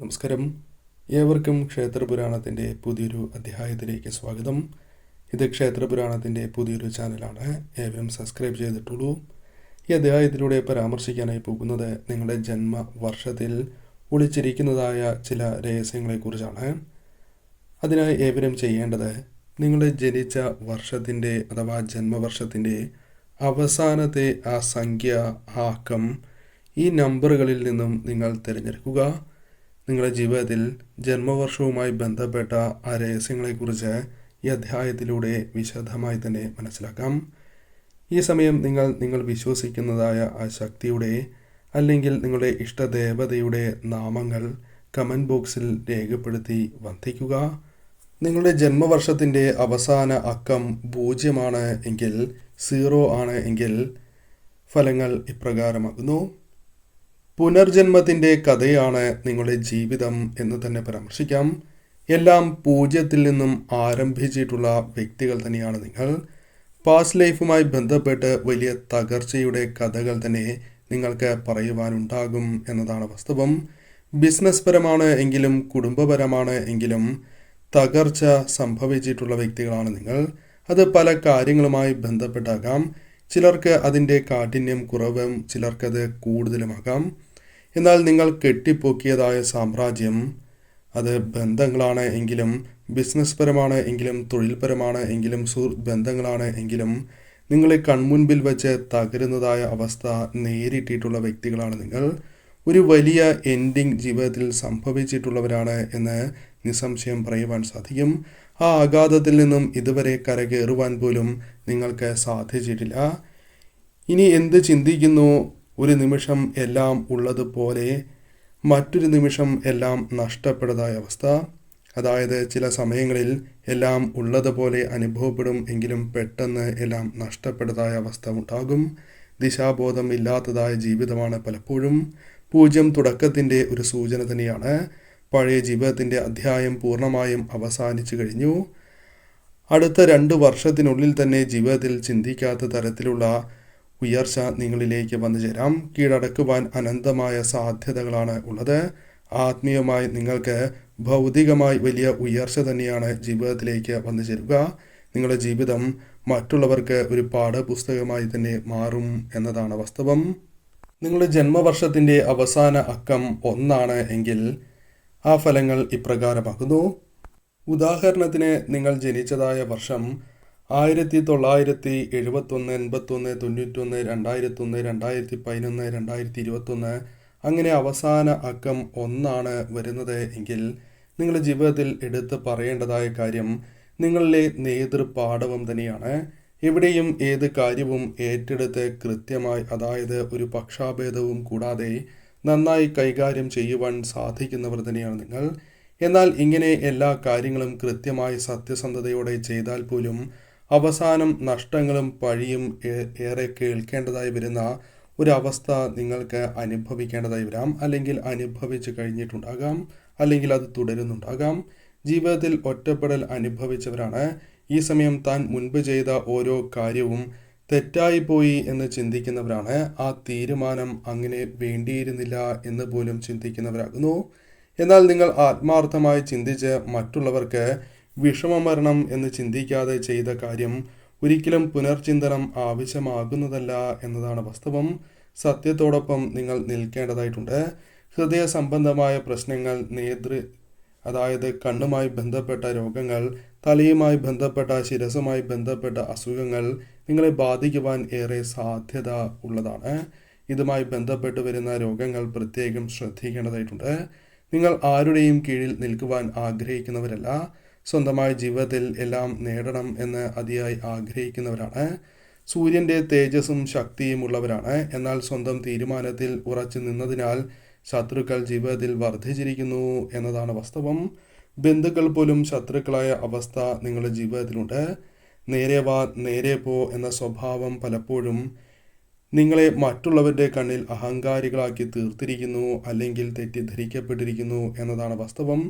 നമസ്കാരം. ഏവർക്കും ക്ഷേത്രപുരാണത്തിന്റെ പുതിയൊരു അധ്യായത്തിലേക്ക് സ്വാഗതം. ഇത് ക്ഷേത്രപുരാണത്തിന്റെ പുതിയൊരു ചാനലാണ്. ഏവരും സബ്സ്ക്രൈബ് ചെയ്തിട്ടുള്ളൂ. ഈ അധ്യായത്തിലൂടെ പരാമർശിക്കാനായി പോകുന്നത് നിങ്ങളുടെ ജന്മ വർഷത്തിൽ ഒളിച്ചിരിക്കുന്നതായ ചില രഹസ്യങ്ങളെക്കുറിച്ചാണ്. അതിനായി ഏവരും ചെയ്യേണ്ടത് നിങ്ങളുടെ ജനിച്ച വർഷത്തിന്റെ അഥവാ ജന്മവർഷത്തിന്റെ അവസാനത്തെ ആ സംഖ്യ ആക്കം ഈ നമ്പറുകളിൽ നിന്നും നിങ്ങൾ തിരഞ്ഞെടുക്കുക. നിങ്ങളുടെ ജീവിതത്തിൽ ജന്മവർഷവുമായി ബന്ധപ്പെട്ട ആ രഹസ്യങ്ങളെക്കുറിച്ച് ഈ അധ്യായത്തിലൂടെ വിശദമായി തന്നെ മനസ്സിലാക്കാം. ഈ സമയം നിങ്ങൾ നിങ്ങൾ വിശ്വസിക്കുന്നതായ ആ ശക്തിയുടെ അല്ലെങ്കിൽ നിങ്ങളുടെ ഇഷ്ടദേവതയുടെ നാമങ്ങൾ കമന്റ് ബോക്സിൽ രേഖപ്പെടുത്തി വന്ദിക്കുക നിങ്ങളുടെ ജന്മവർഷത്തിന്റെ അവസാന അക്കം പൂജ്യമാണ് എങ്കിൽ സീറോ ആണ് എങ്കിൽ ഫലങ്ങൾ ഇപ്രകാരമാകുന്നു. പുനർജന്മത്തിന്റെ കഥയാണ് നിങ്ങളുടെ ജീവിതം എന്ന് തന്നെ പരാമർശിക്കാം. എല്ലാം പൂജ്യത്തിൽ നിന്നും ആരംഭിച്ചിട്ടുള്ള വ്യക്തികൾ തന്നെയാണ് നിങ്ങൾ. പാസ്റ്റ് ലൈഫുമായി ബന്ധപ്പെട്ട് വലിയ തകർച്ചയുടെ കഥകൾ തന്നെ നിങ്ങൾക്ക് പറയുവാനുണ്ടാകും എന്നതാണ് വാസ്തവം. ബിസിനസ് പരമാണ് എങ്കിലും കുടുംബപരമാണ് എങ്കിലും തകർച്ച സംഭവിച്ചിട്ടുള്ള വ്യക്തികളാണ് നിങ്ങൾ. അത് പല കാര്യങ്ങളുമായി ബന്ധപ്പെട്ടാകാം. ചിലർക്ക് അതിന്റെ കാഠിന്യം കുറവും ചിലർക്കത് കൂടുതലുമാകാം. എന്നാൽ നിങ്ങൾ കെട്ടിപ്പൊക്കിയതായ സാമ്രാജ്യം അത് ബന്ധങ്ങളാണ് എങ്കിലും ബിസിനസ് പരമാണ് എങ്കിലും തൊഴിൽപരമാണ് എങ്കിലും സുഹൃത്ത് ബന്ധങ്ങളാണ് എങ്കിലും നിങ്ങളെ കൺമുൻപിൽ വെച്ച് തകരുന്നതായ അവസ്ഥ നേരിട്ടിട്ടുള്ള വ്യക്തികളാണ് നിങ്ങൾ. ഒരു വലിയ എൻഡിങ് ജീവിതത്തിൽ സംഭവിച്ചിട്ടുള്ളവരാണ് എന്ന് നിസ്സംശയം പറയുവാൻ സാധിക്കും. ആ ആഘാതത്തിൽ നിന്നും ഇതുവരെ കരകയറുവാൻ പോലും നിങ്ങൾക്ക് സാധിച്ചിട്ടില്ല. ഇനി എന്ത് ചിന്തിക്കുന്നു? ഒരു നിമിഷം എല്ലാം ഉള്ളതുപോലെ മറ്റൊരു നിമിഷം എല്ലാം നഷ്ടപ്പെടുന്നതായ അവസ്ഥ. അതായത് ചില സമയങ്ങളിൽ എല്ലാം ഉള്ളതുപോലെ അനുഭവപ്പെടും എങ്കിലും പെട്ടെന്ന് എല്ലാം നഷ്ടപ്പെടുന്നതായ അവസ്ഥ ഉണ്ടാകും. ദിശാബോധം ഇല്ലാത്തതായ ജീവിതമാണ് പലപ്പോഴും. പൂജ്യം തുടക്കത്തിന്റെ ഒരു സൂചന തന്നെയാണ്. പഴയ ജീവിതത്തിന്റെ അധ്യായം പൂർണമായും അവസാനിച്ചു കഴിഞ്ഞു. അടുത്ത രണ്ട് വർഷത്തിനുള്ളിൽ തന്നെ ജീവിതത്തിൽ ചിന്തിക്കാത്ത തരത്തിലുള്ള ഉയർച്ച നിങ്ങളിലേക്ക് വന്നു ചേരാം. കീഴടക്കുവാൻ അനന്തമായ സാധ്യതകളാണ് ഉള്ളത്. ആത്മീയമായി നിങ്ങൾക്ക് ഭൗതികമായി വലിയ ഉയർച്ച തന്നെയാണ് ജീവിതത്തിലേക്ക് വന്നു ചേരുക. നിങ്ങളുടെ ജീവിതം മറ്റുള്ളവർക്ക് ഒരു പാഠപുസ്തകമായി തന്നെ മാറും എന്നതാണ് വാസ്തവം. നിങ്ങളുടെ ജന്മവർഷത്തിന്റെ അവസാന അക്കം ഒന്നാണ് എങ്കിൽ ആ ഫലങ്ങൾ ഇപ്രകാരമാകുന്നു. ഉദാഹരണത്തിന് നിങ്ങൾ ജനിച്ചതായ വർഷം ആയിരത്തി തൊള്ളായിരത്തി എഴുപത്തൊന്ന് എൺപത്തൊന്ന് തൊണ്ണൂറ്റൊന്ന് രണ്ടായിരത്തൊന്ന് രണ്ടായിരത്തി പതിനൊന്ന് രണ്ടായിരത്തി ഇരുപത്തൊന്ന് അങ്ങനെ അവസാന അക്കം ഒന്നാണ് വരുന്നത് എങ്കിൽ നിങ്ങളുടെ ജീവിതത്തിൽ എടുത്ത് പറയേണ്ടതായ കാര്യം നിങ്ങളിലെ നേതൃപാഠവം തന്നെയാണ്. എവിടെയും ഏത് കാര്യവും ഏറ്റെടുത്ത് കൃത്യമായി അതായത് ഒരു പക്ഷാഭേദവും കൂടാതെ നന്നായി കൈകാര്യം ചെയ്യുവാൻ സാധിക്കുന്നവർ തന്നെയാണ് നിങ്ങൾ. എന്നാൽ ഇങ്ങനെ എല്ലാ കാര്യങ്ങളും കൃത്യമായി സത്യസന്ധതയോടെ ചെയ്താൽ പോലും അവസാനം നഷ്ടങ്ങളും പഴിയും ഏറെ കേൾക്കേണ്ടതായി വരുന്ന ഒരവസ്ഥ നിങ്ങൾക്ക് അനുഭവിക്കേണ്ടതായി വരാം. അല്ലെങ്കിൽ അനുഭവിച്ചു കഴിഞ്ഞിട്ടുണ്ടാകാം. അല്ലെങ്കിൽ അത് തുടരുന്നുണ്ടാകാം. ജീവിതത്തിൽ ഒറ്റപ്പെടൽ അനുഭവിച്ചവരാണ്. ഈ സമയം താൻ മുൻപ് ചെയ്ത ഓരോ കാര്യവും തെറ്റായിപ്പോയി എന്ന് ചിന്തിക്കുന്നവരാണ്. ആ തീരുമാനം അങ്ങനെ വേണ്ടിയിരുന്നില്ല എന്ന് പോലും ചിന്തിക്കുന്നവരാകുന്നു. എന്നാൽ നിങ്ങൾ ആത്മാർത്ഥമായി ചിന്തിച്ച് മറ്റുള്ളവർക്ക് വിഷമം വരണം എന്ന് ചിന്തിക്കാതെ ചെയ്ത കാര്യം ഒരിക്കലും പുനർചിന്തനം ആവശ്യമാകുന്നതല്ല എന്നതാണ് വാസ്തവം. സത്യത്തോടൊപ്പം നിങ്ങൾ നിൽക്കേണ്ടതായിട്ടുണ്ട്. ഹൃദയ സംബന്ധമായ പ്രശ്നങ്ങൾ നേതൃ അതായത് കണ്ണുമായി ബന്ധപ്പെട്ട രോഗങ്ങൾ തലയുമായി ബന്ധപ്പെട്ട ശിരസുമായി ബന്ധപ്പെട്ട അസുഖങ്ങൾ നിങ്ങളെ ബാധിക്കുവാൻ ഏറെ സാധ്യത ഉള്ളതാണ്. ഇതുമായി ബന്ധപ്പെട്ട് വരുന്ന രോഗങ്ങൾ പ്രത്യേകം ശ്രദ്ധിക്കേണ്ടതായിട്ടുണ്ട്. നിങ്ങൾ ആരുടെയും കീഴിൽ നിൽക്കുവാൻ ആഗ്രഹിക്കുന്നവരല്ല. സ്വന്തമായ ജീവിതത്തിൽ എല്ലാം നേടണം എന്ന് അതിയായി ആഗ്രഹിക്കുന്നവരാണ്. സൂര്യന്റെ തേജസ്സും ശക്തിയും ഉള്ളവരാണ്. എന്നാൽ സ്വന്തം തീരുമാനത്തിൽ ഉറച്ചു നിന്നതിനാൽ ശത്രുക്കൾ ജീവിതത്തിൽ വർദ്ധിച്ചിരിക്കുന്നു എന്നതാണ് വാസ്തവം. ബന്ധുക്കൾ പോലും ശത്രുക്കളായ അവസ്ഥ നിങ്ങളുടെ ജീവിതത്തിലുണ്ട്. നേരെ വാ നേരെ പോ എന്ന സ്വഭാവം പലപ്പോഴും നിങ്ങളെ മറ്റുള്ളവരുടെ കണ്ണിൽ അഹങ്കാരികളാക്കി തീർത്തിരിക്കുന്നു അല്ലെങ്കിൽ തെറ്റിദ്ധരിക്കപ്പെട്ടിരിക്കുന്നു എന്നതാണ് വാസ്തവം.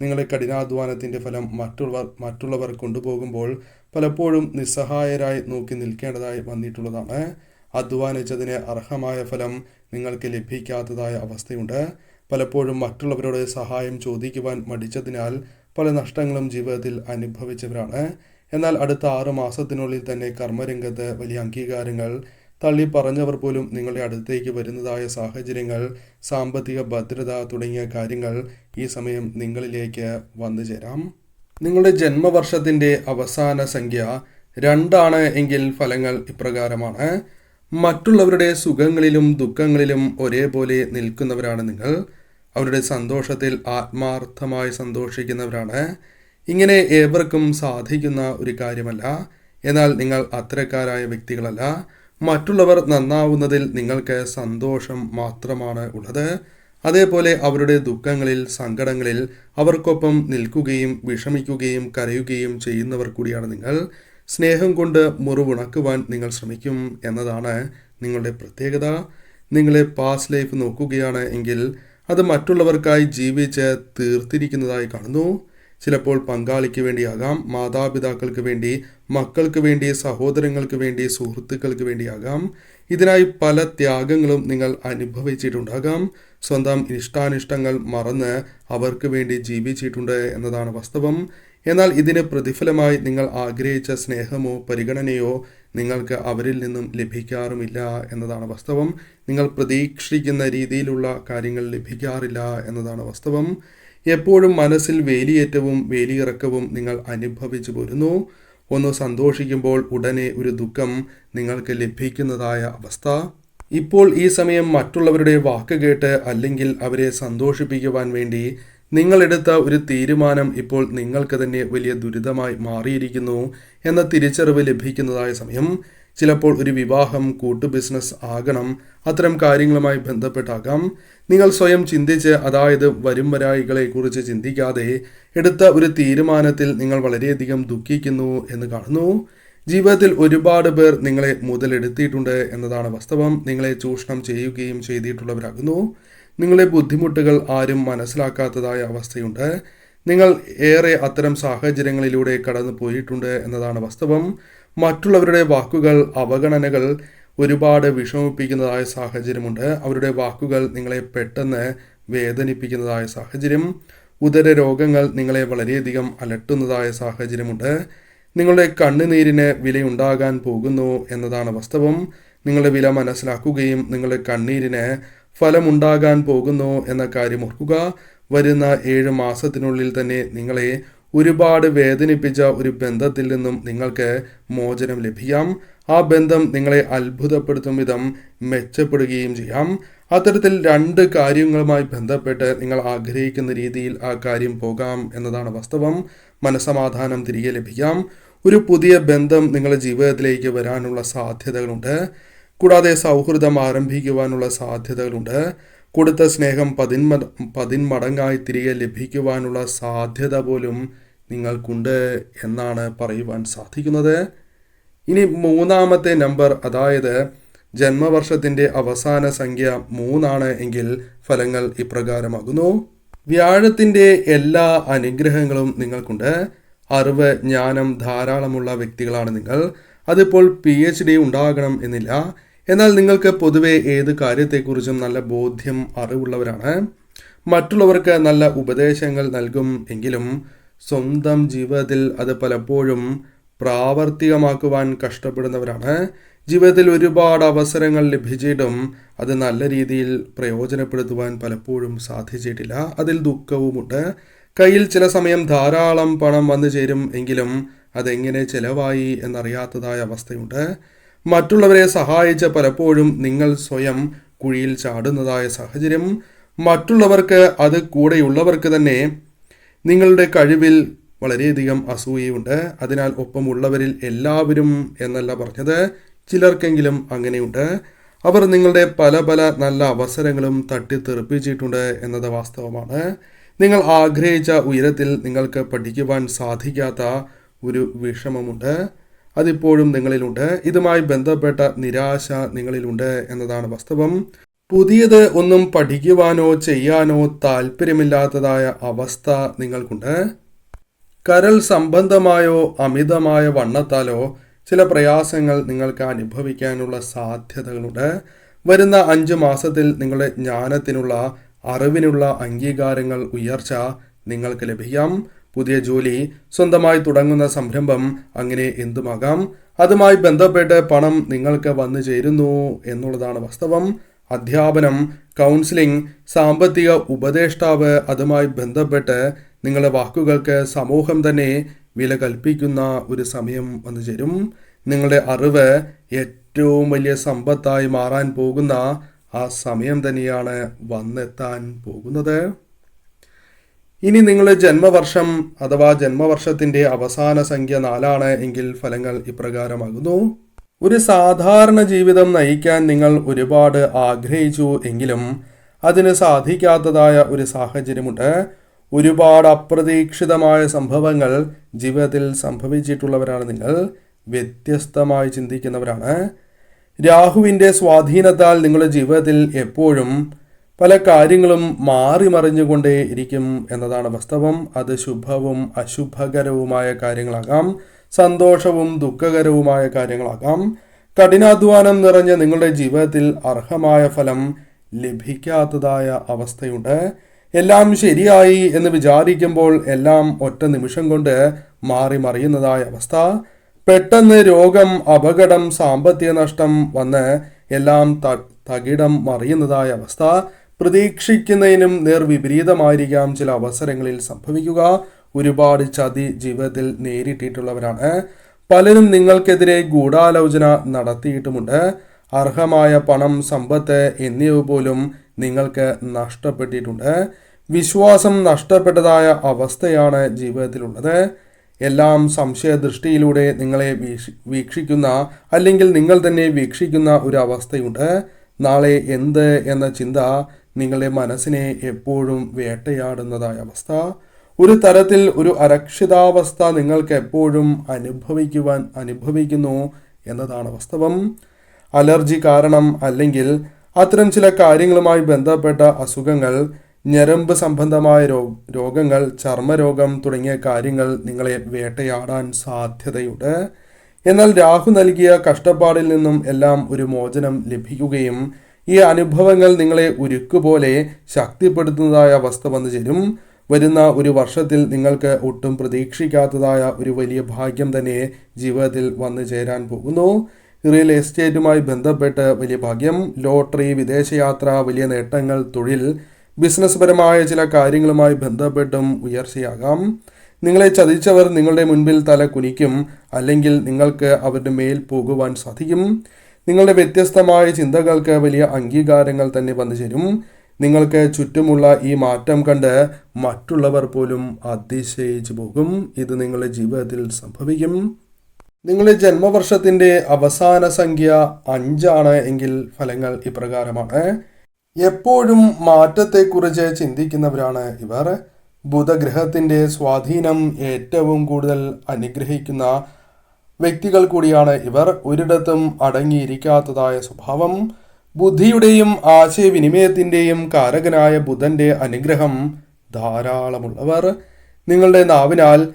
നിങ്ങളെ കഠിനാധ്വാനത്തിന്റെ ഫലം മറ്റുള്ളവർ മറ്റുള്ളവർ കൊണ്ടുപോകുമ്പോൾ പലപ്പോഴും നിസ്സഹായരായി നോക്കി നിൽക്കേണ്ടതായി വന്നിട്ടുള്ളതാണ്. അധ്വാനിച്ചതിന് അർഹമായ ഫലം നിങ്ങൾക്ക് ലഭിക്കാത്തതായ അവസ്ഥയുണ്ട്. പലപ്പോഴും മറ്റുള്ളവരോട് സഹായം ചോദിക്കുവാൻ മടിച്ചതിനാൽ പല നഷ്ടങ്ങളും ജീവിതത്തിൽ അനുഭവിച്ചവരാണ്. എന്നാൽ അടുത്ത ആറു മാസത്തിനുള്ളിൽ തന്നെ കർമ്മരംഗത്ത് വലിയ അംഗീകാരങ്ങൾ തള്ളി പറഞ്ഞവർ പോലും നിങ്ങളുടെ അടുത്തേക്ക് വരുന്നതായ സാഹചര്യങ്ങൾ സാമ്പത്തിക ഭദ്രത തുടങ്ങിയ കാര്യങ്ങൾ ഈ സമയം നിങ്ങളിലേക്ക് വന്നു ചേരാം. നിങ്ങളുടെ ജന്മവർഷത്തിന്റെ അവസാന സംഖ്യ രണ്ടാണ് എങ്കിൽ ഫലങ്ങൾ ഇപ്രകാരമാണ്. മറ്റുള്ളവരുടെ സുഖങ്ങളിലും ദുഃഖങ്ങളിലും ഒരേപോലെ നിൽക്കുന്നവരാണ് നിങ്ങൾ. അവരുടെ സന്തോഷത്തിൽ ആത്മാർത്ഥമായി സന്തോഷിക്കുന്നവരാണ്. ഇങ്ങനെ ഏവർക്കും സാധിക്കുന്ന ഒരു കാര്യമല്ല. എന്നാൽ നിങ്ങൾ അത്തരക്കാരായ വ്യക്തികളല്ല. മറ്റുള്ളവർ നന്നാവുന്നതിൽ നിങ്ങൾക്ക് സന്തോഷം മാത്രമാണ് ഉള്ളത്. അതേപോലെ അവരുടെ ദുഃഖങ്ങളിൽ സങ്കടങ്ങളിൽ അവർക്കൊപ്പം നിൽക്കുകയും വിഷമിക്കുകയും കരയുകയും ചെയ്യുന്നവർ കൂടിയാണ് നിങ്ങൾ. സ്നേഹം കൊണ്ട് മുറിവുണക്കുവാൻ നിങ്ങൾ ശ്രമിക്കും എന്നതാണ് നിങ്ങളുടെ പ്രത്യേകത. നിങ്ങളെ പാസ് ലൈഫ് നോക്കുകയാണ് എങ്കിൽ അത് മറ്റുള്ളവർക്കായി ജീവിച്ച് തീർത്തിരിക്കുന്നതായി കാണുന്നു. ചിലപ്പോൾ പങ്കാളിക്ക് വേണ്ടിയാകാം മാതാപിതാക്കൾക്ക് വേണ്ടി മക്കൾക്ക് വേണ്ടി സഹോദരങ്ങൾക്ക് വേണ്ടി സുഹൃത്തുക്കൾക്ക് വേണ്ടിയാകാം. ഇതിനായി പല ത്യാഗങ്ങളും നിങ്ങൾ അനുഭവിച്ചിട്ടുണ്ടാകാം. സ്വന്തം ഇഷ്ടാനിഷ്ടങ്ങൾ മറന്ന് അവർക്ക് വേണ്ടി ജീവിച്ചിട്ടുണ്ട് എന്നതാണ് വാസ്തവം. എന്നാൽ ഇതിന് പ്രതിഫലമായി നിങ്ങൾ ആഗ്രഹിച്ച സ്നേഹമോ പരിഗണനയോ നിങ്ങൾക്ക് അവരിൽ നിന്നും ലഭിക്കാറുമില്ല എന്നതാണ് വാസ്തവം. നിങ്ങൾ പ്രതീക്ഷിക്കുന്ന രീതിയിലുള്ള കാര്യങ്ങൾ ലഭിക്കാറില്ല എന്നതാണ് വാസ്തവം. എപ്പോഴും മനസ്സിൽ വേലിയേറ്റവും വേലിയിറക്കവും നിങ്ങൾ അനുഭവിച്ചു പോരുന്നു. ഒന്ന് സന്തോഷിക്കുമ്പോൾ ഉടനെ ഒരു ദുഃഖം നിങ്ങൾക്ക് ലഭിക്കുന്നതായ അവസ്ഥ. ഇപ്പോൾ ഈ സമയം മറ്റുള്ളവരുടെ വാക്ക് കേട്ട് അല്ലെങ്കിൽ അവരെ സന്തോഷിപ്പിക്കുവാൻ വേണ്ടി നിങ്ങളെടുത്ത ഒരു തീരുമാനം ഇപ്പോൾ നിങ്ങൾക്ക് തന്നെ വലിയ ദുരിതമായി മാറിയിരിക്കുന്നു എന്ന തിരിച്ചറിവ് ലഭിക്കുന്നതായ സമയം. ചിലപ്പോൾ ഒരു വിവാഹം കൂട്ടു ബിസിനസ് ആകണം അത്തരം കാര്യങ്ങളുമായി ബന്ധപ്പെട്ടാകാം. നിങ്ങൾ സ്വയം ചിന്തിച്ച് അതായത് വരും വരായികളെ കുറിച്ച് ചിന്തിക്കാതെ എടുത്ത ഒരു തീരുമാനത്തിൽ നിങ്ങൾ വളരെയധികം ദുഃഖിക്കുന്നു എന്ന് കാണുന്നു. ജീവിതത്തിൽ ഒരുപാട് പേർ നിങ്ങളെ മുതലെടുത്തിയിട്ടുണ്ട് എന്നതാണ് വാസ്തവം. നിങ്ങളെ ചൂഷണം ചെയ്യുകയും ചെയ്തിട്ടുള്ളവരാകുന്നു. നിങ്ങളെ ബുദ്ധിമുട്ടുകൾ ആരും മനസ്സിലാക്കാത്തതായ അവസ്ഥയുണ്ട്. നിങ്ങൾ ഏറെ അത്തരം സാഹചര്യങ്ങളിലൂടെ കടന്നു പോയിട്ടുണ്ട് എന്നതാണ് വാസ്തവം. മറ്റുള്ളവരുടെ വാക്കുകൾ അവഗണനകൾ ഒരുപാട് വിഷമിപ്പിക്കുന്നതായ സാഹചര്യമുണ്ട്. അവരുടെ വാക്കുകൾ നിങ്ങളെ പെട്ടെന്ന് വേദനിപ്പിക്കുന്നതായ സാഹചര്യം ഉദര രോഗങ്ങൾ നിങ്ങളെ വളരെയധികം അലട്ടുന്നതായ സാഹചര്യമുണ്ട്. നിങ്ങളുടെ കണ്ണുനീരിന് വിലയുണ്ടാകാൻ പോകുന്നു എന്നതാണ് വാസ്തവം. നിങ്ങളുടെ വില മനസ്സിലാക്കുകയും നിങ്ങളുടെ കണ്ണീരിന് ഫലമുണ്ടാകാൻ പോകുന്നു എന്ന കാര്യം ഓർക്കുക. വരുന്ന ഏഴ് മാസത്തിനുള്ളിൽ തന്നെ നിങ്ങളെ ഒരുപാട് വേദനിപ്പിച്ച ഒരു ബന്ധത്തിൽ നിന്നും നിങ്ങൾക്ക് മോചനം ലഭിക്കാം. ആ ബന്ധം നിങ്ങളെ അത്ഭുതപ്പെടുത്തും വിധം മെച്ചപ്പെടുകയും ചെയ്യാം. അത്തരത്തിൽ രണ്ട് കാര്യങ്ങളുമായി ബന്ധപ്പെട്ട് നിങ്ങൾ ആഗ്രഹിക്കുന്ന രീതിയിൽ ആ കാര്യം പോകാം എന്നതാണ് വാസ്തവം. മനസമാധാനം തിരികെ ലഭിക്കാം. ഒരു പുതിയ ബന്ധം നിങ്ങളുടെ ജീവിതത്തിലേക്ക് വരാനുള്ള സാധ്യതകളുണ്ട്. കൂടാതെ സൗഹൃദം ആരംഭിക്കുവാനുള്ള സാധ്യതകളുണ്ട്. കൊടുത്ത സ്നേഹം പതിന്മ പതിന്മടങ്ങായി തിരികെ ലഭിക്കുവാനുള്ള സാധ്യത പോലും നിങ്ങൾക്കുണ്ട് എന്നാണ് പറയുവാൻ സാധിക്കുന്നത്. ഇനി മൂന്നാമത്തെ നമ്പർ അതായത് ജന്മവർഷത്തിന്റെ അവസാന സംഖ്യ മൂന്നാണ് എങ്കിൽ ഫലങ്ങൾ ഇപ്രകാരമാകുന്നു. വ്യാഴത്തിന്റെ എല്ലാ അനുഗ്രഹങ്ങളും നിങ്ങൾക്കുണ്ട്. അറിവ് ജ്ഞാനം ധാരാളമുള്ള വ്യക്തികളാണ് നിങ്ങൾ. അതിപ്പോൾ പി എച്ച് ഡി ഉണ്ടാകണം എന്നില്ല. എന്നാൽ നിങ്ങൾക്ക് പൊതുവെ ഏത് കാര്യത്തെക്കുറിച്ചും നല്ല ബോധ്യം അറിവുള്ളവരാണ്. മറ്റുള്ളവർക്ക് നല്ല ഉപദേശങ്ങൾ നൽകും എങ്കിലും സ്വന്തം ജീവിതത്തിൽ അത് പലപ്പോഴും പ്രാവർത്തികമാക്കുവാൻ കഷ്ടപ്പെടുന്നവരാണ്. ജീവിതത്തിൽ ഒരുപാട് അവസരങ്ങൾ ലഭിച്ചിട്ടും അത് നല്ല രീതിയിൽ പ്രയോജനപ്പെടുത്തുവാൻ പലപ്പോഴും സാധിച്ചിട്ടില്ല. അതിൽ ദുഃഖവുമുണ്ട്. കയ്യിൽ ചില സമയം ധാരാളം പണം വന്നു ചേരും എങ്കിലും അതെങ്ങനെ ചെലവായി എന്നറിയാത്തതായ അവസ്ഥയുണ്ട്. മറ്റുള്ളവരെ സഹായിച്ച പലപ്പോഴും നിങ്ങൾ സ്വയം കുഴിയിൽ ചാടുന്നതായ സാഹചര്യം. മറ്റുള്ളവർക്ക് അത് കൂടെയുള്ളവർക്ക് തന്നെ നിങ്ങളുടെ കഴിവിൽ വളരെയധികം അസൂയയുണ്ട്. അതിനാൽ ഒപ്പമുള്ളവരിൽ എല്ലാവരും എന്നല്ല പറഞ്ഞത്. ചിലർക്കെങ്കിലും അങ്ങനെയുണ്ട്. അവർ നിങ്ങളുടെ പല പല നല്ല അവസരങ്ങളും തട്ടിത്തെറിപ്പിച്ചിട്ടുണ്ട് എന്നത് വാസ്തവമാണ്. നിങ്ങൾ ആഗ്രഹിച്ച ഉയരത്തിൽ നിങ്ങൾക്ക് പഠിക്കുവാൻ സാധിക്കാത്ത ഒരു വിഷമമുണ്ട്. അതിപ്പോഴും നിങ്ങളിലുണ്ട്. ഇതുമായി ബന്ധപ്പെട്ട നിരാശ നിങ്ങളിലുണ്ട് എന്നതാണ് വാസ്തവം. പുതിയത് ഒന്നും പഠിക്കുവാനോ ചെയ്യാനോ താല്പര്യമില്ലാത്തതായ അവസ്ഥ നിങ്ങൾക്കുണ്ട്. കരൾ സംബന്ധമായോ അമിതമായ വണ്ണത്താലോ ചില പ്രയാസങ്ങൾ നിങ്ങൾക്ക് അനുഭവിക്കാനുള്ള സാധ്യതകളുണ്ട്. വരുന്ന അഞ്ച് മാസത്തിൽ നിങ്ങളുടെ ജ്ഞാനത്തിനുള്ള അറിവിനുള്ള അംഗീകാരങ്ങൾ ഉയർച്ച നിങ്ങൾക്ക് ലഭിക്കാം. പുതിയ ജോലി സ്വന്തമായി തുടങ്ങുന്ന സംരംഭം അങ്ങനെ എന്തുമാകാം? അതുമായി ബന്ധപ്പെട്ട് പണം നിങ്ങൾക്ക് വന്നു ചേരുന്നു എന്നുള്ളതാണ് വാസ്തവം. അധ്യാപനം കൗൺസിലിംഗ് സാമ്പത്തിക ഉപദേഷ്ടാവ് അതുമായി ബന്ധപ്പെട്ട് നിങ്ങളുടെ വാക്കുകൾക്ക് സമൂഹം തന്നെ വില കൽപ്പിക്കുന്ന ഒരു സമയം വന്നു ചേരും. നിങ്ങളുടെ അറിവ് ഏറ്റവും വലിയ സമ്പത്തായി മാറാൻ പോകുന്ന ആ സമയം തന്നെയാണ് വന്നെത്താൻ പോകുന്നത്. ഇനി നിങ്ങൾ ജന്മവർഷം അഥവാ ജന്മവർഷത്തിന്റെ അവസാന സംഖ്യ നാലാണ് എങ്കിൽ ഫലങ്ങൾ ഇപ്രകാരമാകുന്നു. ഒരു സാധാരണ ജീവിതം നയിക്കാൻ നിങ്ങൾ ഒരുപാട് ആഗ്രഹിച്ചു എങ്കിലും അതിന് സാധിക്കാത്തതായ ഒരു സാഹചര്യമുണ്ട്. ഒരുപാട് അപ്രതീക്ഷിതമായ സംഭവങ്ങൾ ജീവിതത്തിൽ സംഭവിച്ചിട്ടുള്ളവരാണ് നിങ്ങൾ. വ്യത്യസ്തമായി ചിന്തിക്കുന്നവരാണ്. രാഹുവിന്റെ സ്വാധീനത്താൽ നിങ്ങളുടെ ജീവിതത്തിൽ എപ്പോഴും പല കാര്യങ്ങളും മാറി മറിഞ്ഞുകൊണ്ടേ ഇരിക്കും എന്നതാണ് വാസ്തവം. അത് ശുഭവും അശുഭകരവുമായ കാര്യങ്ങളാകാം. സന്തോഷവും ദുഃഖകരവുമായ കാര്യങ്ങളാകാം. കഠിനാധ്വാനം നിറഞ്ഞ നിങ്ങളുടെ ജീവിതത്തിൽ അർഹമായ ഫലം ലഭിക്കാത്തതായ അവസ്ഥയുണ്ട്. എല്ലാം ശരിയായി എന്ന് വിചാരിക്കുമ്പോൾ എല്ലാം ഒറ്റ നിമിഷം കൊണ്ട് മാറി മറിയുന്നതായ അവസ്ഥ. പെട്ടെന്ന് രോഗം അപകടം സാമ്പത്തിക നഷ്ടം വന്ന് എല്ലാം തകിടം മറിയുന്നതായ അവസ്ഥ. പ്രതീക്ഷിക്കുന്നതിനും നേർവിപരീതമായിരിക്കാം ചില അവസരങ്ങളിൽ സംഭവിക്കുക. ഒരുപാട് ചതി ജീവിതത്തിൽ നേരിട്ടിട്ടുള്ളവരാണ്. പലരും നിങ്ങൾക്കെതിരെ ഗൂഢാലോചന നടത്തിയിട്ടുമുണ്ട്. അർഹമായ പണം സമ്പത്ത് എന്നിവ പോലും നിങ്ങൾക്ക് നഷ്ടപ്പെട്ടിട്ടുണ്ട്. വിശ്വാസം നഷ്ടപ്പെട്ടതായ അവസ്ഥയാണ് ജീവിതത്തിലുള്ളത്. എല്ലാം സംശയദൃഷ്ടിയിലൂടെ നിങ്ങളെ വീക്ഷി- വീക്ഷിക്കുന്ന അല്ലെങ്കിൽ നിങ്ങൾ തന്നെ വീക്ഷിക്കുന്ന ഒരു അവസ്ഥയുണ്ട്. നാളെ എന്ത് എന്ന ചിന്ത നിങ്ങളുടെ മനസ്സിനെ എപ്പോഴും വേട്ടയാടുന്നതായ അവസ്ഥ. ഒരു തരത്തിൽ ഒരു അരക്ഷിതാവസ്ഥ നിങ്ങൾക്ക് എപ്പോഴും അനുഭവിക്കുവാൻ അനുഭവിക്കുന്നു എന്നതാണ് വാസ്തവം. അലർജി കാരണം അല്ലെങ്കിൽ അത്തരം ചില കാര്യങ്ങളുമായി ബന്ധപ്പെട്ട അസുഖങ്ങൾ ഞരമ്പ് സംബന്ധമായ രോഗങ്ങൾ ചർമ്മരോഗം തുടങ്ങിയ കാര്യങ്ങൾ നിങ്ങളെ വേട്ടയാടാൻ സാധ്യതയുണ്ട്. എന്നാൽ രാഹു നൽകിയ കഷ്ടപ്പാടിൽ നിന്നും എല്ലാം ഒരു മോചനം ലഭിക്കുകയും ഈ അനുഭവങ്ങൾ നിങ്ങളെ ഉരുക്കുപോലെ ശക്തിപ്പെടുത്തുന്നതായ അവസ്ഥ വന്നു ചേരും. വരുന്ന ഒരു വർഷത്തിൽ നിങ്ങൾക്ക് ഒട്ടും പ്രതീക്ഷിക്കാത്തതായ ഒരു വലിയ ഭാഗ്യം തന്നെ ജീവിതത്തിൽ വന്നു ചേരാൻ പോകുന്നു. റിയൽ എസ്റ്റേറ്റുമായി ബന്ധപ്പെട്ട് വലിയ ഭാഗ്യം ലോട്ടറി വിദേശയാത്ര വലിയ നേട്ടങ്ങൾ തൊഴിൽ ബിസിനസ് പരമായ ചില കാര്യങ്ങളുമായി ബന്ധപ്പെട്ടും ഉയർച്ചയാകാം. നിങ്ങളെ ചതിച്ചവർ നിങ്ങളുടെ മുൻപിൽ തല കുനിക്കും അല്ലെങ്കിൽ നിങ്ങൾക്ക് അവരുടെ മേൽ പോകുവാൻ സാധിക്കും. നിങ്ങളുടെ വ്യത്യസ്തമായ ചിന്തകൾക്ക് വലിയ അംഗീകാരങ്ങൾ തന്നെ വന്നു ചേരും. നിങ്ങൾക്ക് ചുറ്റുമുള്ള ഈ മാറ്റം കണ്ട് മറ്റുള്ളവർ പോലും അതിശയിച്ചു പോകും. ഇത് നിങ്ങളുടെ ജീവിതത്തിൽ സംഭവിക്കും. നിങ്ങളുടെ ജന്മവർഷത്തിന്റെ അവസാന സംഖ്യ അഞ്ചാണ് എങ്കിൽ ഫലങ്ങൾ ഇപ്രകാരമാണ്. എപ്പോഴും മാറ്റത്തെക്കുറിച്ച് ചിന്തിക്കുന്നവരാണ് ഇവർ. ബുധഗ്രഹത്തിന്റെ സ്വാധീനം ഏറ്റവും കൂടുതൽ അനുഗ്രഹിക്കുന്ന വ്യക്തികൾ കൂടിയാണ് ഇവർ ഒരിടത്തും അടങ്ങിയിരിക്കാത്തതായ സ്വഭാവം. ബുദ്ധിയുടെയും ആശയവിനിമയത്തിന്റെയും കാരകനായ ബുധന്റെ അനുഗ്രഹം ധാരാളമുള്ളവർ. നിങ്ങളുടെ നാവിനാൽ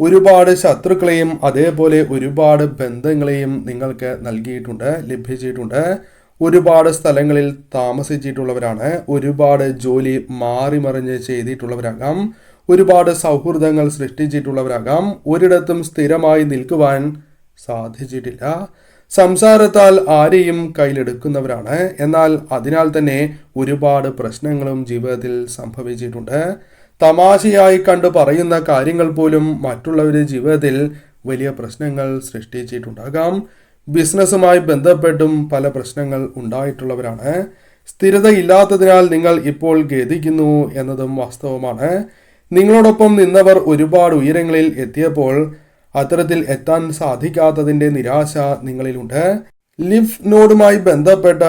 ഒരുപാട് ശത്രുക്കളെയും അതേപോലെ ഒരുപാട് ബന്ധങ്ങളെയും നിങ്ങൾക്ക് നൽകിയിട്ടുണ്ട് ലഭിച്ചിട്ടുണ്ട്. ഒരുപാട് സ്ഥലങ്ങളിൽ താമസിച്ചിട്ടുള്ളവരാണ്. ഒരുപാട് ജോലി മാറിമറിഞ്ഞ് ചെയ്തിട്ടുള്ളവരാകാം. ഒരുപാട് സൗഹൃദങ്ങൾ സൃഷ്ടിച്ചിട്ടുള്ളവരാകാം. ഒരിടത്തും സ്ഥിരമായി നിൽക്കുവാൻ സാധിച്ചിട്ടില്ല. സംസാരത്താൽ ആരെയും കയ്യിലെടുക്കുന്നവരാണ്. എന്നാൽ അതിനാൽ തന്നെ ഒരുപാട് പ്രശ്നങ്ങളും ജീവിതത്തിൽ സംഭവിച്ചിട്ടുണ്ട്. തമാശയായി കണ്ടു പറയുന്ന കാര്യങ്ങൾ പോലും മറ്റുള്ളവരുടെ ജീവിതത്തിൽ വലിയ പ്രശ്നങ്ങൾ സൃഷ്ടിച്ചിട്ടുണ്ടാകാം. ബിസിനസ്സുമായി ബന്ധപ്പെട്ടും പല പ്രശ്നങ്ങൾ ഉണ്ടായിട്ടുള്ളവരാണ്. സ്ഥിരത ഇല്ലാത്തതിനാൽ നിങ്ങൾ ഇപ്പോൾ ഖേദിക്കുന്നു എന്നതും വാസ്തവമാണ്. നിങ്ങളോടൊപ്പം നിന്നവർ ഒരുപാട് ഉയരങ്ങളിൽ എത്തിയപ്പോൾ അത്തരത്തിൽ എത്താൻ സാധിക്കാത്തതിന്റെ നിരാശ നിങ്ങളിലുണ്ട്. ലിഫ് നോഡുമായി ബന്ധപ്പെട്ട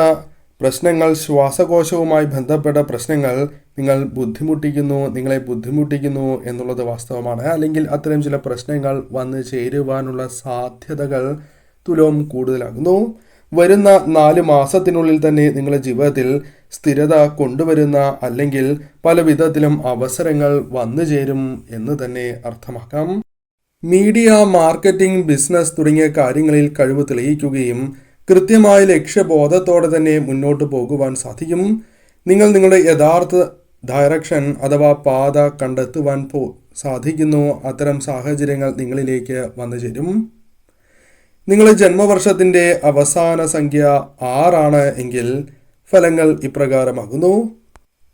പ്രശ്നങ്ങൾ ശ്വാസകോശവുമായി ബന്ധപ്പെട്ട പ്രശ്നങ്ങൾ നിങ്ങൾ ബുദ്ധിമുട്ടിക്കുന്നു നിങ്ങളെ ബുദ്ധിമുട്ടിക്കുന്നു എന്നുള്ളത് വാസ്തവമാണ്. അല്ലെങ്കിൽ അത്തരം ചില പ്രശ്നങ്ങൾ വന്നു ചേരുവാനുള്ള സാധ്യതകൾ തുലോം കൂടുതലാകുന്നു. വരുന്ന നാല് മാസത്തിനുള്ളിൽ തന്നെ നിങ്ങളുടെ ജീവിതത്തിൽ സ്ഥിരത കൊണ്ടുവരുന്ന അല്ലെങ്കിൽ പല വിധത്തിലും അവസരങ്ങൾ വന്നു ചേരും എന്ന് തന്നെ അർത്ഥമാക്കാം. മീഡിയ മാർക്കറ്റിംഗ് ബിസിനസ് തുടങ്ങിയ കാര്യങ്ങളിൽ കഴിവ് തെളിയിക്കുകയും കൃത്യമായ ലക്ഷ്യബോധത്തോടെ തന്നെ മുന്നോട്ട് പോകുവാൻ സാധിക്കും. നിങ്ങൾ നിങ്ങളുടെ യഥാർത്ഥ ഡയറക്ഷൻ അഥവാ പാത കണ്ടെത്തുവാൻ പോ സാധിക്കുന്നു. അത്തരം സാഹചര്യങ്ങൾ നിങ്ങളിലേക്ക് വന്നു ചേരും. നിങ്ങളുടെ ജന്മവർഷത്തിന്റെ അവസാന സംഖ്യ ആറാണ് എങ്കിൽ ഫലങ്ങൾ ഇപ്രകാരമാകുന്നു.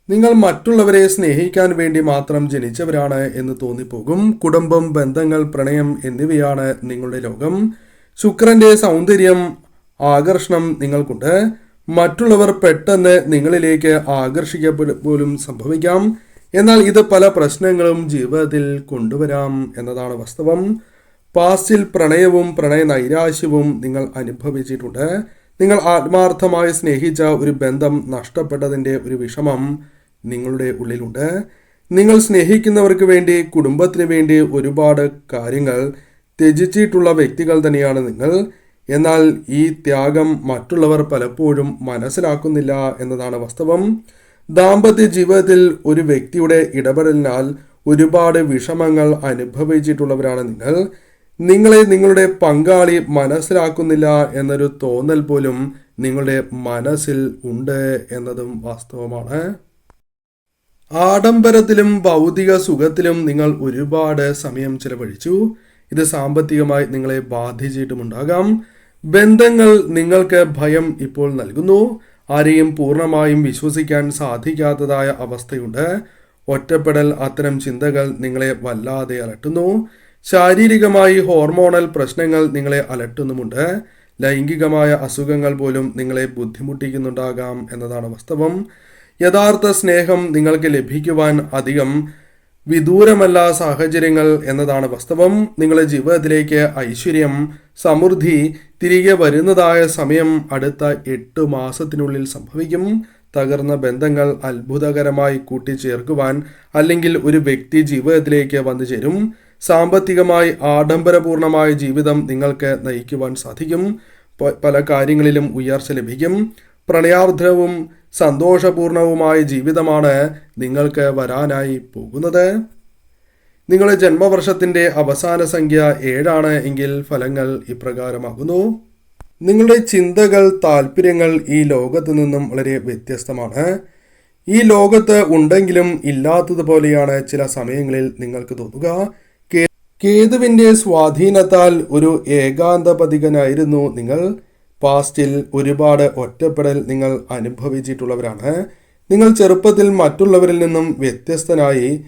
നിങ്ങൾ മറ്റുള്ളവരെ സ്നേഹിക്കാൻ വേണ്ടി മാത്രം ജനിച്ചവരാണ് എന്ന് തോന്നിപ്പോകും. കുടുംബം ബന്ധങ്ങൾ പ്രണയം എന്നിവയാണ് നിങ്ങളുടെ ലോകം. ശുക്രന്റെ സൗന്ദര്യം ആകർഷണം നിങ്ങൾക്കുണ്ട്. മറ്റുള്ളവർ പെട്ടെന്ന് നിങ്ങളിലേക്ക് ആകർഷിക്കപ്പെടു സംഭവിക്കാം. എന്നാൽ ഇത് പല പ്രശ്നങ്ങളും ജീവിതത്തിൽ കൊണ്ടുവരാം എന്നതാണ് വാസ്തവം. പാസ്റ്റിൽ പ്രണയവും പ്രണയ നൈരാശ്യവും നിങ്ങൾ അനുഭവിച്ചിട്ടുണ്ട്. നിങ്ങൾ ആത്മാർത്ഥമായി സ്നേഹിച്ച ഒരു ബന്ധം നഷ്ടപ്പെട്ടതിന്റെ ഒരു വിഷമം. നിങ്ങളുടെ ഉള്ളിലുണ്ട്. നിങ്ങൾ സ്നേഹിക്കുന്നവർക്ക് വേണ്ടി കുടുംബത്തിന് വേണ്ടി ഒരുപാട് കാര്യങ്ങൾ ത്യജിച്ചിട്ടുള്ള വ്യക്തികൾ തന്നെയാണ് നിങ്ങൾ. എന്നാൽ ഈ ത്യാഗം മറ്റുള്ളവർ പലപ്പോഴും മനസ്സിലാക്കുന്നില്ല എന്നതാണ് വാസ്തവം. ദാമ്പത്യ ജീവിതത്തിൽ ഒരു വ്യക്തിയുടെ ഇടപെടലിനാൽ ഒരുപാട് വിഷമങ്ങൾ അനുഭവിച്ചിട്ടുള്ളവരാണ് നിങ്ങൾ. നിങ്ങളെ നിങ്ങളുടെ പങ്കാളി മനസ്സിലാക്കുന്നില്ല എന്നൊരു തോന്നൽ പോലും നിങ്ങളുടെ മനസ്സിൽ ഉണ്ട് എന്നതും വാസ്തവമാണ്. ആഡംബരത്തിലും ഭൗതിക സുഖത്തിലും നിങ്ങൾ ഒരുപാട് സമയം ചിലവഴിച്ചു. ഇത് സാമ്പത്തികമായി നിങ്ങളെ ബാധിച്ചിട്ടുമുണ്ടാകാം. ബന്ധങ്ങൾ നിങ്ങൾക്ക് ഭയം ഇപ്പോൾ നൽകുന്നു. ആരെയും പൂർണമായും വിശ്വസിക്കാൻ സാധിക്കാത്തതായ അവസ്ഥയുണ്ട്. ഒറ്റപ്പെടൽ അത്തരം ചിന്തകൾ നിങ്ങളെ വല്ലാതെ അലട്ടുന്നു. ശാരീരികമായി ഹോർമോണൽ പ്രശ്നങ്ങൾ നിങ്ങളെ അലട്ടുന്നുമുണ്ട്. ലൈംഗികമായ അസുഖങ്ങൾ പോലും നിങ്ങളെ ബുദ്ധിമുട്ടിക്കുന്നുണ്ടാകാം എന്നതാണ് വാസ്തവം. യഥാർത്ഥ സ്നേഹം നിങ്ങൾക്ക് ലഭിക്കുവാൻ അധികം വിദൂരമല്ല സാഹചര്യങ്ങൾ എന്നതാണ് വാസ്തവം. നിങ്ങളുടെ ജീവിതത്തിലേക്ക് ഐശ്വര്യം സമൃദ്ധി തിരികെ വരുന്നതായ സമയം അടുത്ത എട്ട് മാസത്തിനുള്ളിൽ സംഭവിക്കും. തകർന്ന ബന്ധങ്ങൾ അത്ഭുതകരമായി കൂട്ടിച്ചേർക്കുവാൻ അല്ലെങ്കിൽ ഒരു വ്യക്തി ജീവിതത്തിലേക്ക് വന്നു ചേരും. സാമ്പത്തികമായി ആഡംബരപൂർണമായ ജീവിതം നിങ്ങൾക്ക് നയിക്കുവാൻ സാധിക്കും. പല കാര്യങ്ങളിലും ഉയർച്ച ലഭിക്കും. പ്രണയാർദ്രവും സന്തോഷപൂർണവുമായ ജീവിതമാണ് നിങ്ങൾക്ക് വരാനായി പോകുന്നത്. നിങ്ങളുടെ ജന്മവർഷത്തിന്റെ അവസാന സംഖ്യ ഏഴാണ് എങ്കിൽ ഫലങ്ങൾ ഇപ്രകാരമാകുന്നു. നിങ്ങളുടെ ചിന്തകൾ താല്പര്യങ്ങൾ ഈ ലോകത്ത് നിന്നും വളരെ വ്യത്യസ്തമാണ്. ഈ ലോകത്ത് ഉണ്ടെങ്കിലും ഇല്ലാത്തതുപോലെയാണ് ചില സമയങ്ങളിൽ നിങ്ങൾക്ക് തോന്നുക. കേതുവിന്റെ സ്വാധീനത്താൽ ഒരു ഏകാന്തപതികനായിരുന്നു നിങ്ങൾ. പാസ്റ്റിൽ ഒരുപാട് ഒറ്റപ്പെടൽ നിങ്ങൾ അനുഭവിച്ചിട്ടുള്ളവരാണ്. നിങ്ങൾ ചെറുപ്പത്തിൽ മറ്റുള്ളവരിൽ നിന്നും വ്യത്യസ്തനായി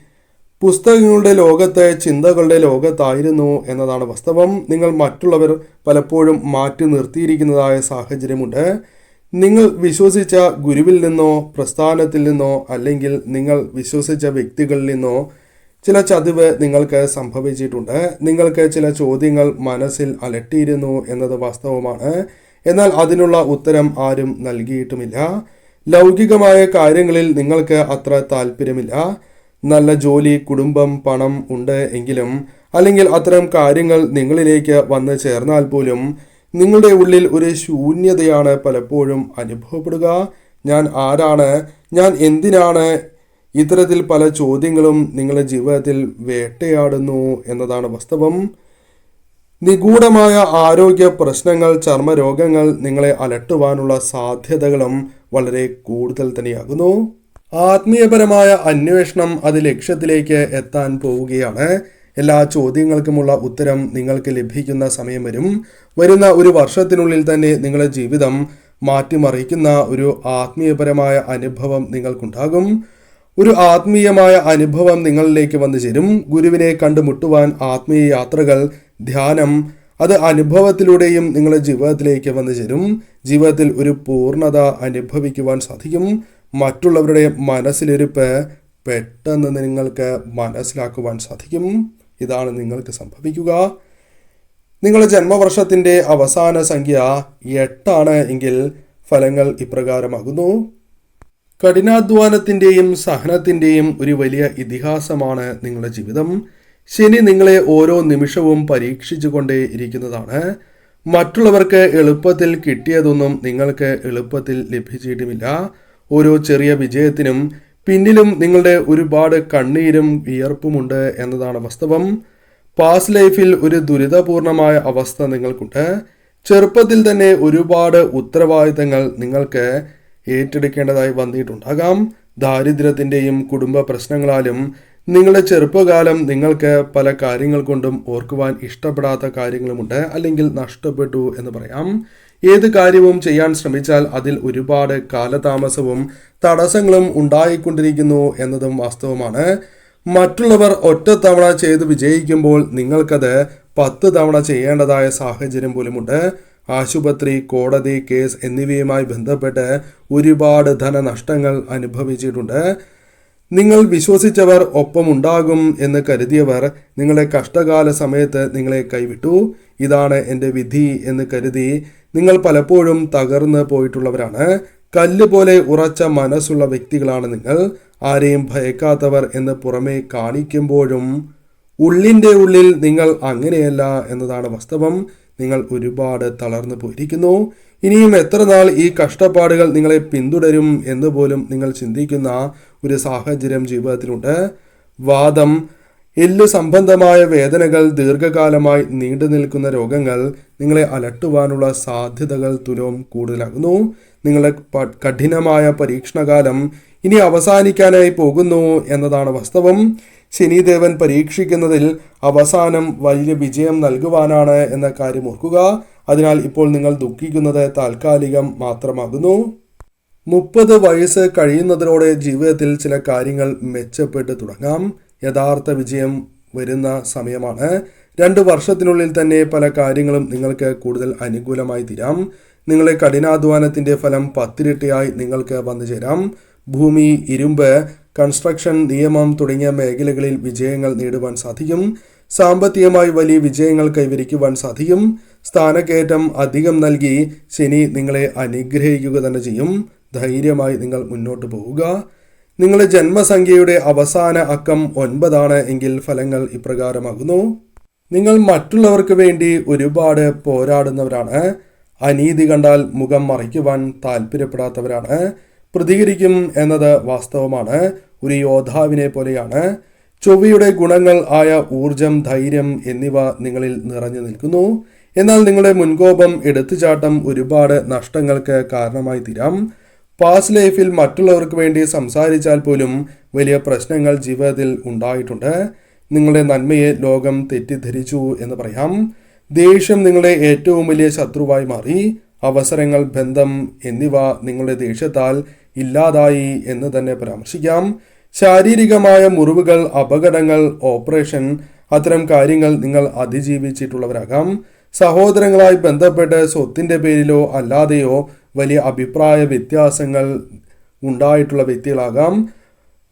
പുസ്തകങ്ങളുടെ ലോകത്ത് ചിന്തകളുടെ ലോകത്തായിരുന്നു എന്നതാണ് വാസ്തവം. നിങ്ങൾ മറ്റുള്ളവർ പലപ്പോഴും മാറ്റി നിർത്തിയിരിക്കുന്നതായ സാഹചര്യമുണ്ട്. നിങ്ങൾ വിശ്വസിച്ച ഗുരുവിൽ നിന്നോ പ്രസ്ഥാനത്തിൽ നിന്നോ അല്ലെങ്കിൽ നിങ്ങൾ വിശ്വസിച്ച വ്യക്തികളിൽ നിന്നോ ചില ചതിവ് നിങ്ങൾക്ക് സംഭവിച്ചിട്ടുണ്ട്. നിങ്ങൾക്ക് ചില ചോദ്യങ്ങൾ മനസ്സിൽ അലട്ടിയിരുന്നു എന്നത് വാസ്തവമാണ്. എന്നാൽ അതിനുള്ള ഉത്തരം ആരും നൽകിയിട്ടുമില്ല. ലൗകികമായ കാര്യങ്ങളിൽ നിങ്ങൾക്ക് അത്ര താല്പര്യമില്ല നല്ല ജോലി കുടുംബം പണം ഉണ്ട് എങ്കിലും അല്ലെങ്കിൽ അത്തരം കാര്യങ്ങൾ നിങ്ങളിലേക്ക് വന്ന് ചേർന്നാൽ പോലും നിങ്ങളുടെ ഉള്ളിൽ ഒരു ശൂന്യതയാണ് പലപ്പോഴും അനുഭവപ്പെടുക. ഞാൻ ആരാണ്? ഞാൻ എന്തിനാണ്? ഇത്തരത്തിൽ പല ചോദ്യങ്ങളും നിങ്ങളുടെ ജീവിതത്തിൽ വേട്ടയാടുന്നു എന്നതാണ് വാസ്തവം. നിഗൂഢമായ ആരോഗ്യ പ്രശ്നങ്ങൾ ചർമ്മരോഗങ്ങൾ നിങ്ങളെ അലട്ടുവാനുള്ള സാധ്യതകളും വളരെ കൂടുതൽ തന്നെയാകുന്നു. ആത്മീയപരമായ അന്വേഷണം അത് ലക്ഷ്യത്തിലേക്ക് എത്താൻ പോവുകയാണ്. എല്ലാ ചോദ്യങ്ങൾക്കുമുള്ള ഉത്തരം നിങ്ങൾക്ക് ലഭിക്കുന്ന സമയം വരും. വരുന്ന ഒരു വർഷത്തിനുള്ളിൽ തന്നെ നിങ്ങളുടെ ജീവിതം മാറ്റിമറിക്കുന്ന ഒരു ആത്മീയപരമായ അനുഭവം നിങ്ങൾക്കുണ്ടാകും. ഒരു ആത്മീയമായ അനുഭവം നിങ്ങളിലേക്ക് വന്നു ചേരും. ഗുരുവിനെ കണ്ടുമുട്ടുവാൻ ആത്മീയ യാത്രകൾ ധ്യാനം അത് അനുഭവത്തിലൂടെയും നിങ്ങളുടെ ജീവിതത്തിലേക്ക് വന്നു ചേരും. ജീവിതത്തിൽ ഒരു പൂർണത അനുഭവിക്കുവാൻ സാധിക്കും. മറ്റുള്ളവരുടെ മനസ്സിലിരുപ്പ് പെട്ടെന്ന് നിങ്ങൾക്ക് മനസ്സിലാക്കുവാൻ സാധിക്കും. ഇതാണ് നിങ്ങൾക്ക് സംഭവിക്കുക. നിങ്ങളുടെ ജന്മവർഷത്തിന്റെ അവസാന സംഖ്യ എട്ടാണ് എങ്കിൽ ഫലങ്ങൾ ഇപ്രകാരമാകുന്നു. കഠിനാധ്വാനത്തിന്റെയും സഹനത്തിന്റെയും ഒരു വലിയ ഇതിഹാസമാണ് നിങ്ങളുടെ ജീവിതം. ശനി നിങ്ങളെ ഓരോ നിമിഷവും പരീക്ഷിച്ചുകൊണ്ടേ ഇരിക്കുന്നതാണ്. മറ്റുള്ളവർക്ക് എളുപ്പത്തിൽ കിട്ടിയതൊന്നും നിങ്ങൾക്ക് എളുപ്പത്തിൽ ലഭിച്ചിട്ടുമില്ല. ഓരോ ചെറിയ വിജയത്തിനും പിന്നിലും നിങ്ങളുടെ ഒരുപാട് കണ്ണീരും വിയർപ്പുമുണ്ട് എന്നതാണ് വാസ്തവം. പാസ് ലൈഫിൽ ഒരു ദുരിതപൂർണമായ അവസ്ഥ നിങ്ങൾക്കുണ്ട്. ചെറുപ്പത്തിൽ തന്നെ ഒരുപാട് ഉത്തരവാദിത്തങ്ങൾ നിങ്ങൾക്ക് ഏറ്റെടുക്കേണ്ടതായി വന്നിട്ടുണ്ടാകാം ദാരിദ്ര്യത്തിന്റെയും കുടുംബ പ്രശ്നങ്ങളാലും നിങ്ങളുടെ ചെറുപ്പകാലം നിങ്ങൾക്ക് പല കാര്യങ്ങൾ കൊണ്ടും ഓർക്കുവാൻ ഇഷ്ടപ്പെടാത്ത കാര്യങ്ങളുമുണ്ട്. അല്ലെങ്കിൽ നഷ്ടപ്പെട്ടു എന്ന് പറയാം. ഏത് കാര്യവും ചെയ്യാൻ ശ്രമിച്ചാൽ അതിൽ ഒരുപാട് കാലതാമസവും തടസ്സങ്ങളും ഉണ്ടായിക്കൊണ്ടിരിക്കുന്നു എന്നതും വാസ്തവമാണ്. മറ്റുള്ളവർ ഒറ്റത്തവണ ചെയ്ത് വിജയിക്കുമ്പോൾ നിങ്ങൾക്കത് പത്ത് തവണ ചെയ്യേണ്ടതായ സാഹചര്യം പോലുമുണ്ട്. ആശുപത്രി കോടതി കേസ് എന്നിവയുമായി ബന്ധപ്പെട്ട് ഒരുപാട് ധനനഷ്ടങ്ങൾ അനുഭവിച്ചിട്ടുണ്ട്. നിങ്ങൾ വിശ്വസിച്ചവർ ഒപ്പമുണ്ടാകും എന്ന് കരുതിയവർ നിങ്ങളെ കഷ്ടകാല സമയത്ത് നിങ്ങളെ കൈവിട്ടു. ഇതാണ് എന്റെ വിധി എന്ന് കരുതി നിങ്ങൾ പലപ്പോഴും തകർന്ന് പോയിട്ടുള്ളവരാണ്. കല്ല് പോലെ ഉറച്ച മനസ്സുള്ള വ്യക്തികളാണ് നിങ്ങൾ. ആരെയും ഭയക്കാത്തവർ എന്ന് പുറമേ കാണിക്കുമ്പോഴും ഉള്ളിന്റെ ഉള്ളിൽ നിങ്ങൾ അങ്ങനെയല്ല എന്നതാണ് വാസ്തവം. നിങ്ങൾ ഒരുപാട് തളർന്നു പോയിരിക്കുന്നു. ഇനിയും എത്ര നാൾ ഈ കഷ്ടപ്പാടുകൾ നിങ്ങളെ പിന്തുടരും എന്ന് പോലും നിങ്ങൾ ചിന്തിക്കുന്ന ഒരു സാഹചര്യം ജീവിതത്തിലുണ്ട്. വാദം എല്ലു സംബന്ധമായ വേദനകൾ ദീർഘകാലമായി നീണ്ടു നിൽക്കുന്ന രോഗങ്ങൾ നിങ്ങളെ അലട്ടുവാനുള്ള സാധ്യതകൾ തുലവും കൂടുതലാകുന്നു. നിങ്ങളുടെ കഠിനമായ പരീക്ഷണകാലം ഇനി അവസാനിക്കാനായി പോകുന്നു എന്നതാണ് വാസ്തവം. ശനിദേവൻ പരീക്ഷിക്കുന്നതിൽ അവസാനം വലിയ വിജയം നൽകുവാനാണ് എന്ന കാര്യം ഓർക്കുക. അതിനാൽ ഇപ്പോൾ നിങ്ങൾ ദുഃഖിക്കുന്നത് താൽക്കാലികം മാത്രമാകുന്നു. മുപ്പത് വയസ്സ് കഴിയുന്നതിനോടെ ജീവിതത്തിൽ ചില കാര്യങ്ങൾ മെച്ചപ്പെട്ട് തുടങ്ങാം. യഥാർത്ഥ വിജയം വരുന്ന സമയമാണ്. രണ്ട് വർഷത്തിനുള്ളിൽ തന്നെ പല കാര്യങ്ങളും നിങ്ങൾക്ക് കൂടുതൽ അനുകൂലമായി തീരാം. നിങ്ങളെ കഠിനാധ്വാനത്തിന്റെ ഫലം പത്തിരട്ടിയായി നിങ്ങൾക്ക് വന്നു ചേരാം ഭൂമി ഇരുമ്പ് കൺസ്ട്രക്ഷൻ നിയമം തുടങ്ങിയ മേഖലകളിൽ വിജയങ്ങൾ നേടുവാൻ സാധിക്കും. സാമ്പത്തികമായി വലിയ വിജയങ്ങൾ കൈവരിക്കുവാൻ സാധിക്കും. സ്ഥാനക്കയറ്റം അധികം നൽകി ശനി നിങ്ങളെ അനുഗ്രഹിക്കുക തന്നെ ചെയ്യും. ധൈര്യമായി നിങ്ങൾ മുന്നോട്ട് പോവുക. നിങ്ങളുടെ ജന്മസംഖ്യയുടെ അവസാന അക്കം ഒൻപതാണ് എങ്കിൽ ഫലങ്ങൾ ഇപ്രകാരമാകുന്നു. നിങ്ങൾ മറ്റുള്ളവർക്ക് വേണ്ടി ഒരുപാട് പോരാടുന്നവരാണ്. അനീതി കണ്ടാൽ മുഖം മറയ്ക്കുവാൻ താല്പര്യപ്പെടാത്തവരാണ് പ്രതികരിക്കും എന്നത് വാസ്തവമാണ്. ഒരു യോദ്ധാവിനെ പോലെയാണ്. ചൊവ്വയുടെ ഗുണങ്ങൾ ആയ ഊർജം ധൈര്യം എന്നിവ നിങ്ങളിൽ നിറഞ്ഞു നിൽക്കുന്നു. എന്നാൽ നിങ്ങളുടെ മുൻകോപം എടുത്തുചാട്ടം ഒരുപാട് നഷ്ടങ്ങൾക്ക് കാരണമായി തീരാം. പാസ് ലൈഫിൽ മറ്റുള്ളവർക്ക് വേണ്ടി സംസാരിച്ചാൽ പോലും വലിയ പ്രശ്നങ്ങൾ ജീവിതത്തിൽ ഉണ്ടായിട്ടുണ്ട്. നിങ്ങളുടെ നന്മയെ ലോകം തെറ്റിദ്ധരിച്ചു എന്ന് പറയാം. ദേഷ്യം നിങ്ങളുടെ ഏറ്റവും വലിയ ശത്രുവായി മാറി. അവസരങ്ങൾ ബന്ധം എന്നിവ നിങ്ങളുടെ ദേഷ്യത്താൽ ഇല്ലാതായി എന്ന് തന്നെ പരാമർശിക്കാം. ശാരീരികമായ മുറിവുകൾ അപകടങ്ങൾ ഓപ്പറേഷൻ അത്തരം കാര്യങ്ങൾ നിങ്ങൾ അതിജീവിച്ചിട്ടുള്ളവരാകാം. സഹോദരങ്ങളായി ബന്ധപ്പെട്ട് സ്വത്തിന്റെ പേരിലോ അല്ലാതെയോ വലിയ അഭിപ്രായ വ്യത്യാസങ്ങൾ ഉണ്ടായിട്ടുള്ള വ്യക്തികളാകാം.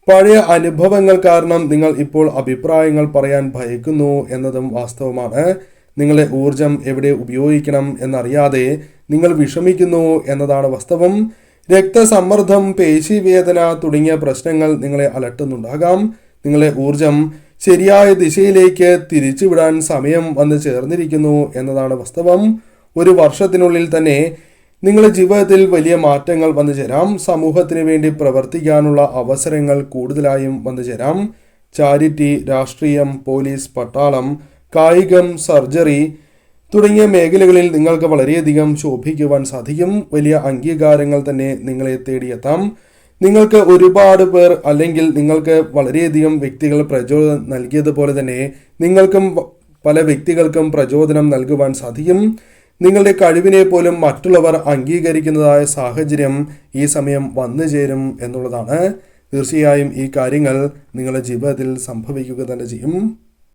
പഴയ അനുഭവങ്ങൾ കാരണം നിങ്ങൾ ഇപ്പോൾ അഭിപ്രായങ്ങൾ പറയാൻ ഭയക്കുന്നു എന്നതും വാസ്തവമാണ്. നിങ്ങളെ ഊർജം എവിടെ ഉപയോഗിക്കണം എന്നറിയാതെ നിങ്ങൾ വിഷമിക്കുന്നു എന്നതാണ് വാസ്തവം. രക്തസമ്മർദ്ദം പേശിവേദന തുടങ്ങിയ പ്രശ്നങ്ങൾ നിങ്ങളെ അലട്ടുന്നുണ്ടാകാം. നിങ്ങളെ ഊർജം ശരിയായ ദിശയിലേക്ക് തിരിച്ചുവിടാൻ സമയം വന്ന് ചേർന്നിരിക്കുന്നു എന്നതാണ് വാസ്തവം. ഒരു വർഷത്തിനുള്ളിൽ തന്നെ നിങ്ങളുടെ ജീവിതത്തിൽ വലിയ മാറ്റങ്ങൾ വന്നു ചേരാം. സമൂഹത്തിന് വേണ്ടി പ്രവർത്തിക്കാനുള്ള അവസരങ്ങൾ കൂടുതലായും വന്നു ചേരാം. ചാരിറ്റി രാഷ്ട്രീയം പോലീസ് പട്ടാളം കായികം സർജറി തുടങ്ങിയ മേഖലകളിൽ നിങ്ങൾക്ക് വളരെയധികം ശോഭിക്കുവാൻ സാധിക്കും. വലിയ അംഗീകാരങ്ങൾ തന്നെ നിങ്ങളെ തേടിയെത്താം. നിങ്ങൾക്ക് ഒരുപാട് പേർ അല്ലെങ്കിൽ നിങ്ങൾക്ക് വളരെയധികം വ്യക്തികൾ പ്രചോദനം നൽകിയതുപോലെ തന്നെ നിങ്ങൾക്കും പല വ്യക്തികൾക്കും പ്രചോദനം നൽകുവാൻ സാധിക്കും. നിങ്ങളുടെ കഴിവിനെ പോലും മറ്റുള്ളവർ അംഗീകരിക്കുന്നതായ സാഹചര്യം ഈ സമയം വന്നു ചേരും എന്നുള്ളതാണ്. തീർച്ചയായും ഈ കാര്യങ്ങൾ നിങ്ങളുടെ ജീവിതത്തിൽ സംഭവിക്കുക തന്നെ ചെയ്യും.